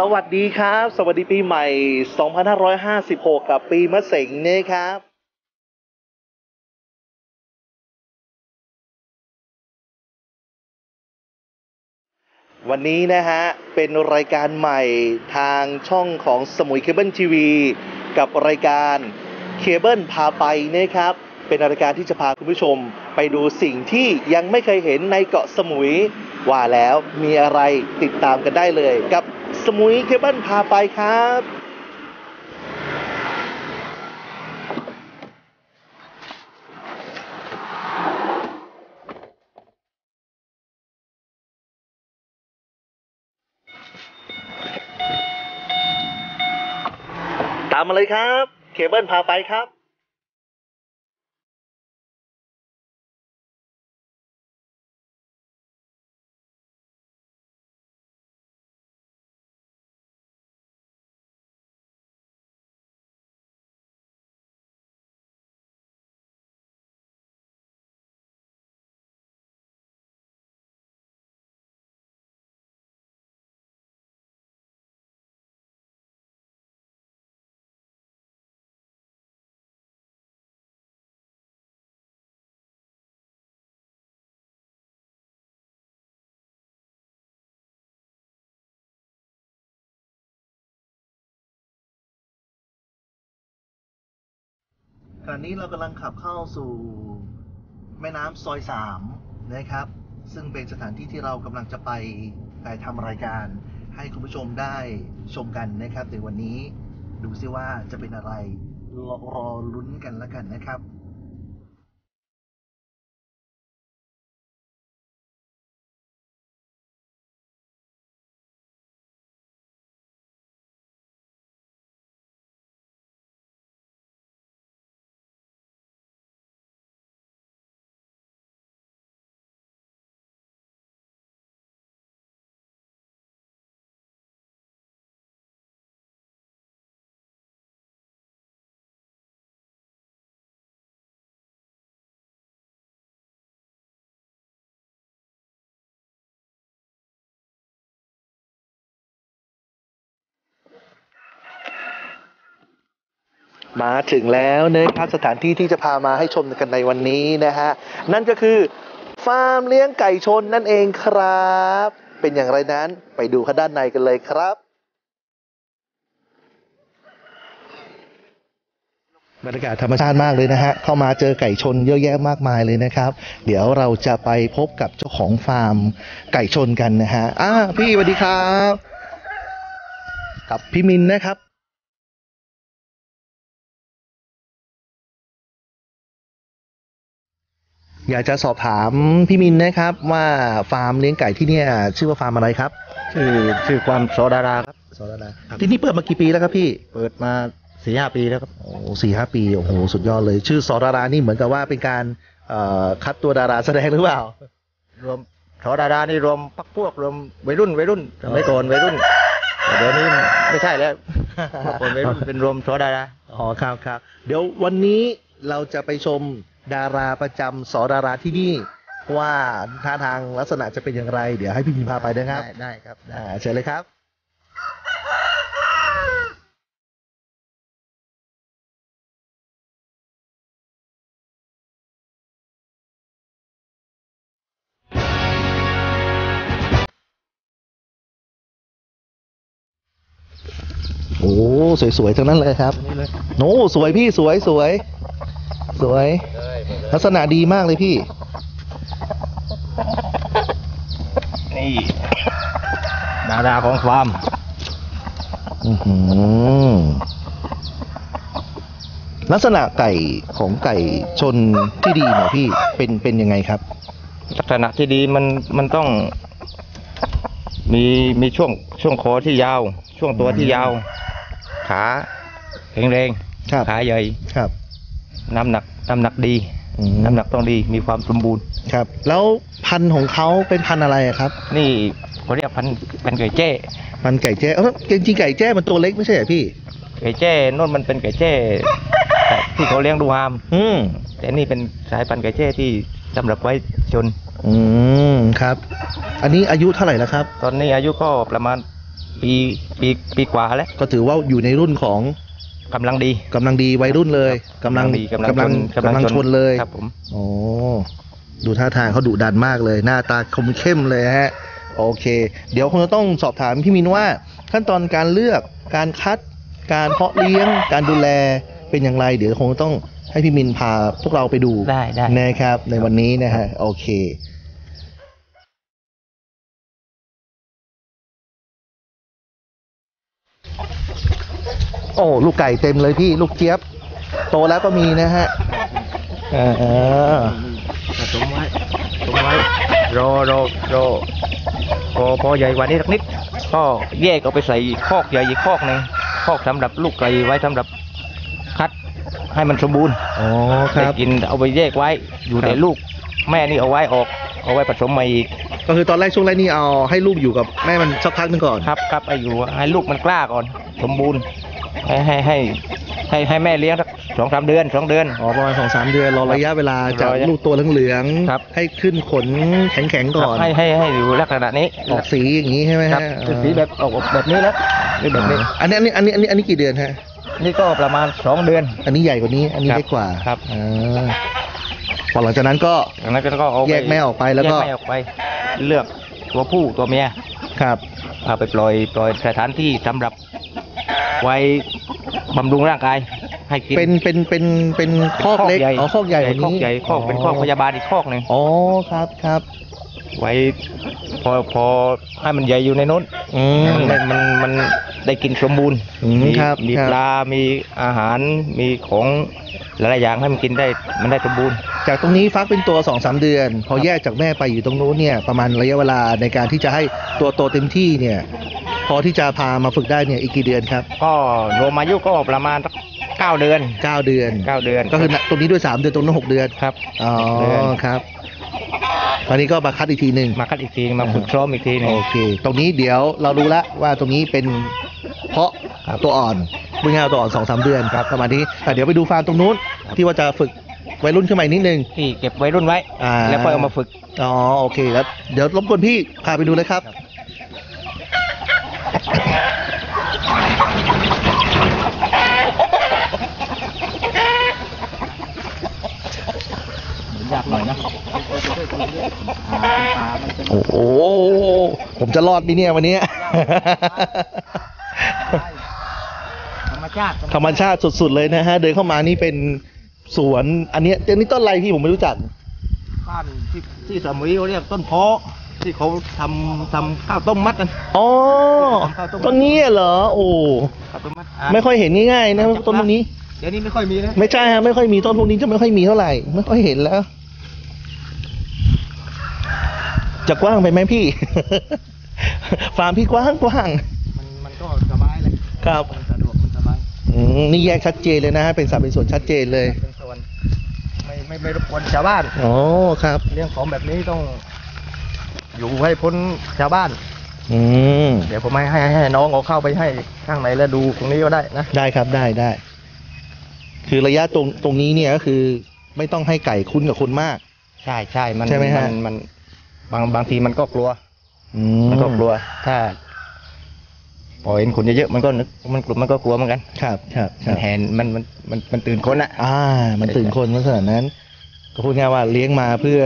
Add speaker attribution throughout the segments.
Speaker 1: สวัสดีครับ สวัสดีปีใหม่ 2556 กับปีมะเสงนะครับ วันนี้นะฮะ เป็นรายการใหม่ทางช่องของสมุยเคเบิลทีวีกับรายการเคเบิลพาไปนะครับ เป็นรายการที่จะพาคุณผู้ชม ไปดูสิ่งที่ยังไม่เคยเห็นในเกาะสมุยว่าแล้วมีอะไรติดตามกันได้เลยกับ สมุยเคเบิลพาไปครับ ตามมาเลยครับ เคเบิลพาไปครับ ขณะนี้เรากำลังขับเข้าสู่แม่น้ำซอยสามนะครับ ซึ่งเป็นสถานที่ที่เรากำลังจะไปถ่ายทำรายการ ให้คุณผู้ชมได้ชมกันนะครับในวันนี้ดูซิว่าจะเป็นอะไรรอรอลุ้นกันแล้วกันนะครับ มาถึงแล้วนะครับสถานที่ที่จะพามาให้ชมกันในวันนี้นะฮะนั่นก็คือฟาร์มเลี้ยงไก่ชนนั่นเองครับ เป็นอย่างไรนั้นไปดูข้างด้านในกันเลยครับ บรรยากาศธรรมชาติมากเลยนะฮะเข้ามาเจอไก่ชนเยอะแยะมากมายเลยนะครับ เดี๋ยวเราจะไปพบกับเจ้าของฟาร์มไก่ชนกันนะฮะอ่าพี่สวัสดีครับ กับพี่มินนะครับ อยากจะสอบถามพี่มินนะครับ ว่าฟาร์มเลี้ยงไก่ที่เนี่ยชื่อว่าฟาร์มอะไรครับ
Speaker 2: ชื่อชื่อความโสดาราครับ
Speaker 1: สอดาที่นี่เปิดมากี่ปีแล้วครับพี่
Speaker 2: เปิดมาสี่ห้าปีแล้วครับ
Speaker 1: โอ้สี่ห้าปีโอ้โหสุดยอดเลย ชื่อสอดารานี่เหมือนกับว่าเป็นการเอ่อคัดตัวดาราแสดงหรือเปล่า
Speaker 2: รวมโสดารานี่รวมพักพวกรวมวัยรุ่นวัยรุ่นสมัยก่อนวัยรุ่นแต่เดี๋ยวนี้ไม่ใช่แล้วเมื่อก่อนวัยรุ่นเป็นรวมโสดารา
Speaker 1: อ๋อครับครับเดี๋ยววันนี้เราจะไปชม ดาราประจำสอดาราที่นี่ ว่าท่าทางลักษณะจะเป็นอย่างไร เดี๋ยวให้พี่มินพาไปนะครับ
Speaker 2: ได้ได้ครับได้
Speaker 1: อ่าเชิญเลยครับ โอ้ สวยๆทั้งนั้นเลยครับ
Speaker 2: นี่เลย
Speaker 1: โน้สวยพี่สวยสวย สวย ลักษณะดีมากเลยพี่
Speaker 2: นี่ ดาราของฟาร์ม
Speaker 1: อือหือลักษณะไก่ของไก่ชนที่ดีเนี่ยพี่เป็นเป็นยังไงครับ
Speaker 2: ลักษณะที่ดีมันมันต้อง มีมีช่วงช่วงคอที่ยาว ช่วงตัวที่ยาว ขาแข็งแรง
Speaker 1: ครับ
Speaker 2: ขาใหญ่
Speaker 1: ครับ
Speaker 2: น้ำหนักน้ำหนักดี
Speaker 1: อืม
Speaker 2: น้ำหนักต้องดีมีความสมบูรณ์
Speaker 1: ครับ แล้วพันธุ์ของเขาเป็นพันธุ์อะไรอะครับ
Speaker 2: นี่เขาเรียกพันพันไก่แจ้
Speaker 1: พันธุ์ไก่แจ้เออจริงๆไก่แจ้มันตัวเล็กไม่ใช่เหรอพี่
Speaker 2: ไก่แจ้นู่นมันเป็นไก่แจ้ที่เขาเลี้ยงดูฮาม
Speaker 1: อืม
Speaker 2: แต่นี่เป็นสายพันธุ์ไก่แจ้ที่สำหรับไว้ชน
Speaker 1: อืมครับ อันนี้อายุเท่าไหร่แล้วครับ
Speaker 2: ตอนนี้อายุก็ประมาณปีปีปีกว่าแล้ว
Speaker 1: ก็ถือว่าอยู่ในรุ่นของ
Speaker 2: กำลังดี
Speaker 1: กำลังดีวัยรุ่นเลยกำลัง
Speaker 2: ดีกำลัง
Speaker 1: กำลัง
Speaker 2: ชน
Speaker 1: กำลังชนเลย
Speaker 2: ครับผม
Speaker 1: โอ้ดูท่าทางเขาดุดันมากเลย หน้าตาคมเข้มเลยฮะ โอเค เดี๋ยวคงจะต้องสอบถามพี่มินว่า ขั้นตอนการเลือกการคัด การเพาะเลี้ยง การดูแลเป็นอย่างไร เดี๋ยวคงต้องให้พี่มินพาพวกเราไปดู
Speaker 2: ได้ได้
Speaker 1: นะครับ ในวันนี้นะฮะ โอเค โอ้ลูกไก่เต็มเลยพี่ลูกเจี๊ยบ โตแล้วก็มีนะฮะเออเออ
Speaker 2: ผสมไว้ผสมไว้รอรอรอพอพอใหญ่กว่านี้สักนิด ก็แยกเอาไปใส่คอกใหญ่อีกคอกหนึ่งคอกสำหรับลูกไก่ไว้สำหรับคัดให้มันสมบูรณ์
Speaker 1: อ๋อค
Speaker 2: ได้
Speaker 1: รับ
Speaker 2: กินเอาไปแยกไว้อยู่
Speaker 1: ครับ
Speaker 2: แต่ลูก แม่นี่เอาไว้ออก เอาไว้ผสมใหม่อีก
Speaker 1: ก็คือตอนแรกช่วงแรกนี่เอาให้ลูกอยู่กับแม่มันสักพักหนึงก่อน
Speaker 2: ครับครับไอ้อยู่ให้ลูกมันกล้าก่อน สมบูรณ์ ให้ให้ให้ให้ให้แม่เลี้ยงสักสองสามเดือนสองเดือน
Speaker 1: อ๋อประมาณสองสามเดือนรอระยะเวลาจาก
Speaker 2: รอระยะ
Speaker 1: ลูกตัวเหลือง
Speaker 2: ครับ
Speaker 1: ให้ขึ้นขนแข็งๆก่อน
Speaker 2: ให้ให้ให้อยู่ลักษณะนี้
Speaker 1: ออกสีอย่างนี้ใช่ไหม
Speaker 2: ครับ
Speaker 1: ฮะ
Speaker 2: เป็นสีแบบออกแบบนี้แล้วนี่แบบนี้
Speaker 1: อันนี้อันนี้อันนี้อันนี้อันนี้กี่เดือนฮะ
Speaker 2: นี่ก็ประมาณสองเดือน
Speaker 1: อันนี้ใหญ่กว่านี้ อันนี้
Speaker 2: ครับ
Speaker 1: เล็กกว่า
Speaker 2: ครับ
Speaker 1: อ่าพอหลังจากนั้นก็
Speaker 2: จากนั้นก็เอาไป
Speaker 1: แยกแม่ออกไปแล้วก็
Speaker 2: ยแม่ออกไป เลือกตัวผู้ตัวเมีย
Speaker 1: ครับ
Speaker 2: เอาไปปล่อยปล่อยสถานที่สำหรับ ไว้บำรุงร่างกาย ให้กิน
Speaker 1: เป็นเป็นเป็นเป็นคอกเล็ก
Speaker 2: ใหญ่
Speaker 1: อ๋อคอกใหญ่กว่า
Speaker 2: คอก
Speaker 1: นี้
Speaker 2: ใหญ่คอกเป็นคอกพยาบาลอีกคอกหนึ่ง
Speaker 1: อ๋อครับครับ
Speaker 2: ไว้พอพอให้มันใหญ่อยู่ในนู้น
Speaker 1: อืม
Speaker 2: มันได้มันมันได้กินสมบูรณ์
Speaker 1: อืม
Speaker 2: มี
Speaker 1: ครับ
Speaker 2: มี
Speaker 1: ครับ
Speaker 2: ปลา มีอาหารมีของหลายๆอย่างให้มันกินได้มันได้สมบูรณ์
Speaker 1: จากตรงนี้ฟักเป็นตัวสองสามเดือน พอแยกจากแม่ไปอยู่ตรงนู้นเนี่ยประมาณระยะเวลาในการที่จะให้ตัวโตเต็มที่เนี่ย พอที่จะพามาฝึกได้เนี่ยอีกกี่เดือนครับ
Speaker 2: ก็รวมอายุก็ประมาณสักเก้าเดือน
Speaker 1: เก้าเดือน
Speaker 2: เก้าเดือน
Speaker 1: ก็คือตรงนี้ด้วยสามเดือนตรงนั้นหกเดือน
Speaker 2: ครับ
Speaker 1: อ๋อ
Speaker 2: เดือน
Speaker 1: ครับ ตอนนี้ก็มาคัดอีกทีหนึ่ง
Speaker 2: มาคัดอีกทีมาฝึกซ้อมอีกทีหนึง
Speaker 1: โอเค ตรงนี้เดี๋ยวเรารู้แล้วว่าตรงนี้เป็นเพาะ
Speaker 2: ครับ
Speaker 1: ตัวอ่อนพูดง่ายๆตัวอ่อนสองสามเดือนครับประมาณนี้แต่เดี๋ยวไปดูฟาร์มตรงนู้นที่ว่าจะฝึกวัยรุ่นขึ้นมาอีกนิดนึง
Speaker 2: ที่เก็บไว้รุ่นไว้
Speaker 1: อ่า
Speaker 2: แล้วก็เอามาฝึก
Speaker 1: อ๋อโอเคแล้วเดี๋ยวรบกวนพี่พาไปดูเลยครับ
Speaker 2: ยากหน่อยนะ
Speaker 1: โอ้โหผมจะรอดไหมเนี่ยวันนี้
Speaker 2: ธรรมชาติ
Speaker 1: ธรรมชาติสุดๆเลยนะฮะ เดินเข้ามานี่เป็นสวน อันเนี้ยอันนี้ต้นอะไรพี่ผมไม่รู้จัก
Speaker 2: บ้านที่ที่สมุยเขาเรียกต้นเพาะ ที่เขาทำทำข้าวต้มมัดกัน
Speaker 1: อ๋อ
Speaker 2: ข้าวต้ม
Speaker 1: ต้นนี้เหรอ โอ้
Speaker 2: ข้าวต้มมัด
Speaker 1: ไม่ค่อยเห็นง่ายๆนะต้นพวกนี้
Speaker 2: เดี๋ยวนี้ไม่ค่อยมีนะ
Speaker 1: ไม่ใช่ฮะไม่ค่อยมีต้นพวกนี้จะไม่ค่อยมีเท่าไหร่ ไม่ค่อยเห็นแล้ว จะกว้างไปไหมพี่ ฟาร์มพี่กว้างกว้าง
Speaker 2: มันมันก็สบายเลย
Speaker 1: ครับ
Speaker 2: มันสะดวกมันสบาย
Speaker 1: อืมนี่แยกชัดเจนเลยนะฮะเป็นสัดเป็นส่วนชัดเจนเลย
Speaker 2: เป็นส่วนไม่ไม่ไม่รบกวนชาวบ้าน
Speaker 1: อ๋อครับ
Speaker 2: เรื่องของแบบนี้ต้อง อยู่ให้พ้นชาวบ้าน
Speaker 1: อืม
Speaker 2: เดี๋ยวผมให้ให้ให้น้องเอาเข้าไปให้ข้างในแล้วดูตรงนี้ก็ได้นะ
Speaker 1: ได้ครับได้ได้ คือระยะตรงตรงนี้เนี่ยก็คือ ไม่ต้องให้ไก่คุ้นกับคนมาก
Speaker 2: ใช่ใช่มัน
Speaker 1: ใช่ไหมฮะ
Speaker 2: นมันบางบางทีมันก็กลัว
Speaker 1: อื
Speaker 2: มันก็กลัว ถ้าปล่อยเห็นคนเยอะๆมันก็นึกมันกลัวมันก็กลัวเหมือนกัน
Speaker 1: ครับครับค
Speaker 2: มั
Speaker 1: รั
Speaker 2: น
Speaker 1: บ
Speaker 2: แหนมันมันมันมันตื่นคนอะ
Speaker 1: อ่า มันตื่นคนลักษณะนั้น ก็พูดง่ายว่าเลี้ยงมาเพื่อ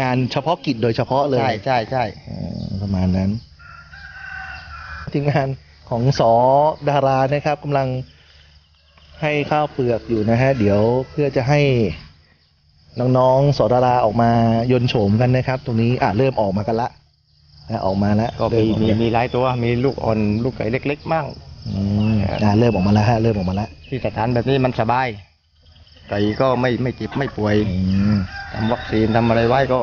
Speaker 1: งานเฉพาะกิจโดยเฉพาะเลย
Speaker 2: ใช่ใช่ใช่
Speaker 1: อ่าประมาณนั้น ทีมงานของสอดารานะครับกำลังให้ข้าวเปลือกอยู่นะฮะ เดี๋ยวเพื่อจะให้น้องๆสอดาราออกมายนต์โฉมกันนะครับ ตรงนี้อะเริ่มออกมากันละนะออกมาแล้ว
Speaker 2: ก็
Speaker 1: เริ่
Speaker 2: มี
Speaker 1: ออก
Speaker 2: มี
Speaker 1: แล้ว
Speaker 2: มีหลายตัวมีลูกอ่อนลูกไก่เล็ก ๆ มั่ง
Speaker 1: อืมอะเริ่มออกมาแล้วฮะเริ่มออกมาแล้ว
Speaker 2: ที่สถานแบบนี้มันสบายไก่ก็ไม่ไม่เจ็บไม่ป่วย
Speaker 1: อืม
Speaker 2: ทำวัคซีนทำอะไรไว้ก็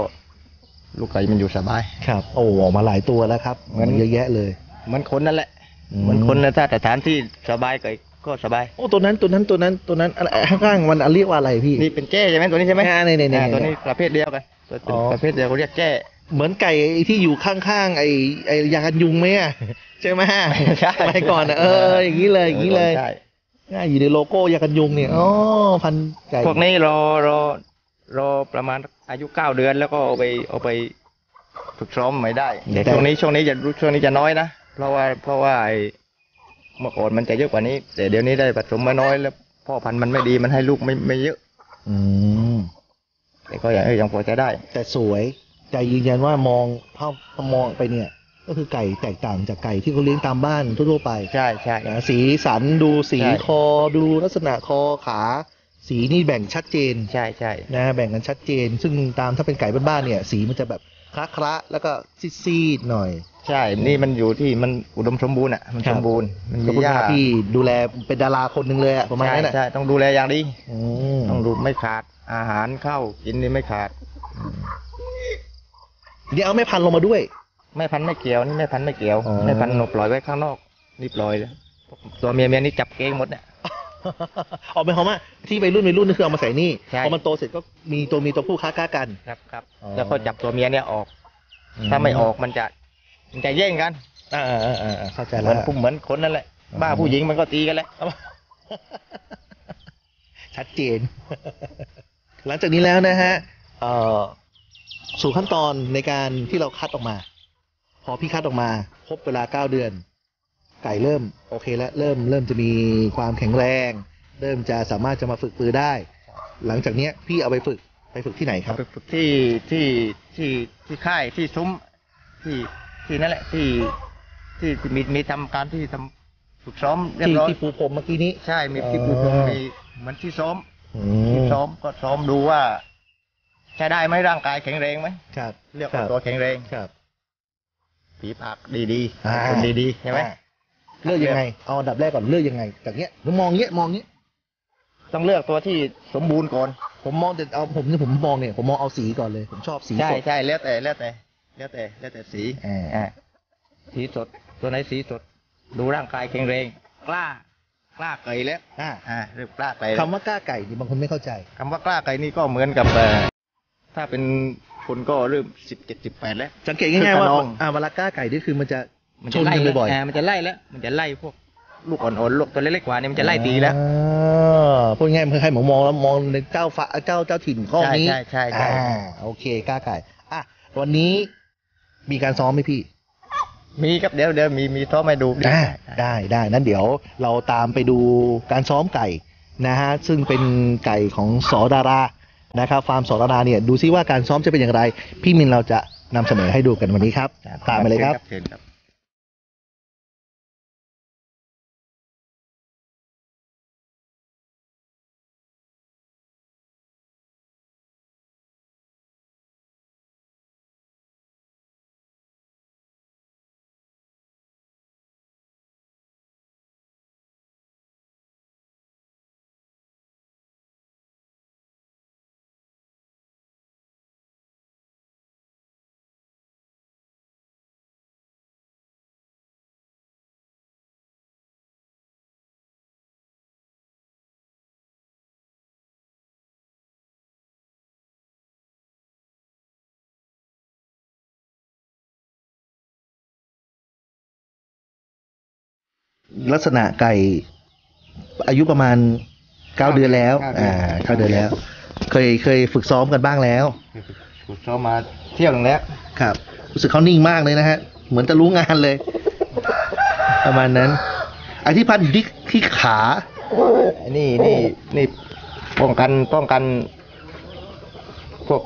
Speaker 2: ลูกไก่มันอยู่สบาย
Speaker 1: ครับ โอ้ออกมาหลายตัวแล้วครับ
Speaker 2: เหมือน
Speaker 1: เยอะแยะเลย
Speaker 2: เหมือนคนนั่นแหละ
Speaker 1: อืม
Speaker 2: เหมือนคนนะถ้าสถานที่สบายไก่ก็สบาย
Speaker 1: โอ้ตัวนั้นตัวนั้นตัวนั้นตัวนั้นอันข้างๆมันอันเรียกว่าอะไรพี่
Speaker 2: นี่เป็นแจ้ใช่ไหมตัวนี้ใช่ไหม
Speaker 1: อ่านี่นี่นี่
Speaker 2: อ่าตัวนี้ประเภทเดียวกันตัว
Speaker 1: อ๋อ
Speaker 2: ประเภทเดียวเขาเรียกแจ้
Speaker 1: เหมือนไก่ที่อยู่ข้างๆไอ้ไอ้ยากันยุงไหมอะใช่ไหม
Speaker 2: ใช่
Speaker 1: ไปก่อนอะเอออย่างนี้เลยอย่างนี้เลย
Speaker 2: ใช่
Speaker 1: ง่ายอยู่ในโลโก้ยากันยุงเนี่ยอ๋อพันไก่
Speaker 2: พวกนี้รอรอ รอประมาณอายุเก้าเดือนแล้วก็เอาไปเอาไปฝึกซ้อมใหม่ได้แต่ช่วงนี้ช่วงนี้จะรู้ช่วงนี้จะน้อยนะเพราะว่าเพราะว่าไอ้เมื่อก่อนมันจะเยอะกว่านี้ แต่เดี๋ยวนี้ได้ผสมมาน้อยแล้วพ่อพันธุ์มันไม่ดีมันให้ลูกไม่ไม่เยอะ
Speaker 1: อืม
Speaker 2: แต่ก็ยังเออยังพอจะได้
Speaker 1: แต่สวยใจยืนยันว่ามองภาพมองไปเนี่ย ก็คือไก่แตกต่างจากไก่ที่เขาเลี้ยงตามบ้านทั่วๆไป
Speaker 2: ใช่ใช่
Speaker 1: นะสีสันดูสี
Speaker 2: ใช่
Speaker 1: คอดูลักษณะคอขา สีนี่แบ่งชัดเจน
Speaker 2: ใช่ใช่
Speaker 1: นะแบ่งกันชัดเจน ซึ่งตามถ้าเป็นไก่บ้านๆเนี่ย สีมันจะแบบคละคละๆแล้วก็ซีดๆหน่อย
Speaker 2: ใช่ นี่มันอยู่ที่มันอุดมสมบูรณ์อะมัน
Speaker 1: ครั
Speaker 2: ส
Speaker 1: บ
Speaker 2: มบูรณ์มัน
Speaker 1: ก็
Speaker 2: มี
Speaker 1: คุณ
Speaker 2: หญ้า
Speaker 1: อาพี่ดูแลเป็นดาราคนหนึ่งเลยอะประมาณ
Speaker 2: ใช่
Speaker 1: นั้นอะ
Speaker 2: ใช่ต้องดูแลอย่างดี
Speaker 1: อืม
Speaker 2: ต้องดูไม่ขาดอาหารเข้ากินนี่ไม่ขาด
Speaker 1: เดี๋ยวเอาแม่พันธุ์ลงมาด้วย
Speaker 2: แม่พันธุ์ไม่เกี่ยวนี่แม่พันธุ์ไม่เกี่ยว
Speaker 1: อ๋อ
Speaker 2: แม่พันธุ์หนูปล่อยไว้ข้างนอกนี่ปล่อยเลยตัวเมียเมียนี่จับเกงหมดเนี่ย
Speaker 1: ออกไปความว่าที่ไปรุ่นไปรุ่นนี่คือเอามาใส่นี่
Speaker 2: ใช่
Speaker 1: พอมันโตเสร็จก็มีตัวมีตัวผู้ค้าก้ากัน
Speaker 2: ครับครับ
Speaker 1: อ๋อ
Speaker 2: แล้วก็จับตัวเมียเนี่ยออก ถ้าไม่ออกมันจะมันจะแย่งกัน
Speaker 1: อ่าอ่าอ่าอ่าเข้าใจ
Speaker 2: เห
Speaker 1: แล้
Speaker 2: มื
Speaker 1: ว
Speaker 2: อนผู้เหมือนคนนั่นแหละ
Speaker 1: อ๋อ
Speaker 2: บ้าผู้หญิงมันก็ตีกันแหละ
Speaker 1: ชัดเจน หลังจากนี้แล้วนะฮะเอ่อสู่ขั้นตอนในการที่เราคัดออกมา พอพี่คัดออกมาครบเวลาเก้าเดือน ไก่เริ่มโอเคแล้วเริ่มเริ่มจะมีความแข็งแรง เริ่มจะสามารถจะมาฝึกปือได้ หลังจากเนี้ยพี่เอาไปฝึกไปฝึกที่ไหนครับ
Speaker 2: ไปฝึกที่ที่ที่ที่ค่ายที่ซุ้มที่ที่นั่นแหละที่ที่ที่มีมีทำการที่ทำฝึกซ้อมเรียบ
Speaker 1: ที่
Speaker 2: ร้อย
Speaker 1: ที่ปูพรมเมื่อกี้นี้
Speaker 2: ใช่มีที่ปูพรมมีเหมือนที่ซ้อม
Speaker 1: อื
Speaker 2: ที่
Speaker 1: ม
Speaker 2: ซ้อมก็ซ้อมดูว่า ใช้ได้ไหมร่างกายแข็งแรงไหม
Speaker 1: ครับ
Speaker 2: เรียก
Speaker 1: ค
Speaker 2: ว่า
Speaker 1: รับ
Speaker 2: ตัวแข็งแรง
Speaker 1: ครับ
Speaker 2: ผีปากดี
Speaker 1: อ่า
Speaker 2: ๆคนดีๆใช่ไหม
Speaker 1: อ่า เลือกยังไง เอาอันดับแรกก่อนเลือกยังไงจากเนี้ยผมมองเนี้ยมองเนี้ย
Speaker 2: ต้องเลือกตัวที่สมบูรณ์ก่อน
Speaker 1: ผมมองแต่เอาผมเนี่ยผมมองเนี่ยผมมองเอาสีก่อนเลย ผมชอบสี
Speaker 2: ใช่
Speaker 1: สด
Speaker 2: ใช่แล้วแต่แล้วแต่แล้วแต่แล้วแต่สี
Speaker 1: อ่า
Speaker 2: อ่าสีสด ตัวไหนสีสด ดูร่างกายแข็งแรงกล้ากล้าไก่แล้ว
Speaker 1: อ่า
Speaker 2: อ่าเรียกกล้าไก่
Speaker 1: คำว่ากล้าไก่นี่บางคนไม่เข้าใจ
Speaker 2: คำว่ากล้าไก่นี่ก็เหมือนกับเอ่อถ้าเป็นคนก็เริ่มสิบเจ็ดสิบแปดแล้ว
Speaker 1: สังเกตง่ายๆว่า
Speaker 2: คือขนอง
Speaker 1: อ่าเวลากล้าไก่นี่คือมันจะ
Speaker 2: มัน
Speaker 1: ช
Speaker 2: จะ
Speaker 1: น
Speaker 2: ไล่
Speaker 1: กัน
Speaker 2: แล้ว
Speaker 1: บ่อย
Speaker 2: อ่ามันจะไล่แล้ว มันจะไล่พวกลูกอ่อนๆลูกตัวเล็กๆกว่านี่มันจะไล่ตีแล้ว
Speaker 1: อ่าพูดง่ายๆเหมือนใครหมองมองแล้วมองในเจ้าฟ้าเจ้าเจ้าถิ่นข้อนี้
Speaker 2: ใช่ใช่ใช่
Speaker 1: อ่าโอเคกล้าไก่อะวันนี้มีการซ้อมไหมพี่
Speaker 2: มีครับเดี๋ยวเดี๋ยวมีมีท้อมาดู
Speaker 1: ได้ได้ได้นั้นเดี๋ยวเราตามไปดูการซ้อมไก่นะฮะซึ่งเป็นไก่ของสอดารานะครับฟาร์มสอดาราเนี่ยดูซิว่าการซ้อมจะเป็นอย่างไร พี่มินเราจะนำเสนอให้ดูกันวันนี้ครับ ตามไปเลยครับ
Speaker 2: เชิญครับ
Speaker 1: ลักษณะไก่อายุประมาณเก้าเดือนแล้ว อ่าเก้าเดือนแล้ว เคยเคยฝึกซ้อมกันบ้างแล้ว
Speaker 2: ฝึกซ้อมมาเที่ยวหนึ่งแล้ว
Speaker 1: ครับรู้สึกเขานิ่งมากเลยนะฮะ เหมือนจะรู้งานเลย ประมาณนั้นไอ้ที่พันอยู่ที่ที่ขา
Speaker 2: นี่นี่นี่ป้องกันป้องกันพวก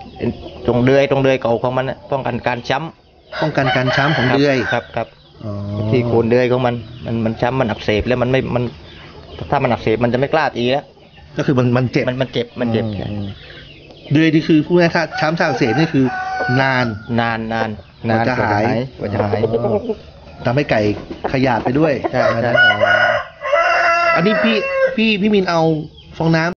Speaker 2: ตรงเดือยตรงเดือยเก่าของมันน่ะป้องกันการช้ำ
Speaker 1: ป้องกันการช้ำของเดือย
Speaker 2: ครับครับ
Speaker 1: อ๋อ
Speaker 2: ที่โคนเดือยของมันมันมันช้ำมันอักเสบแล้วมันไม่มัน ถ้ามันอักเสบมันจะไม่กล้าตีแล้ว
Speaker 1: ก็คือมันมันเจ็บ
Speaker 2: มันมันเจ็บมันเจ็บ
Speaker 1: อืมเดือยนี่คือพูดง่ายๆถ้าช้ำทางอักเสบนี่คือ นาน
Speaker 2: นานนาน
Speaker 1: กว่าจะหาย
Speaker 2: กว่าจะหาย
Speaker 1: อ๋อทำให้ไก่ขยาดไปด้วย
Speaker 2: ใช่ใช่
Speaker 1: อ๋ออันนี้พี่พี่พี่มินเอาฟองน้ำ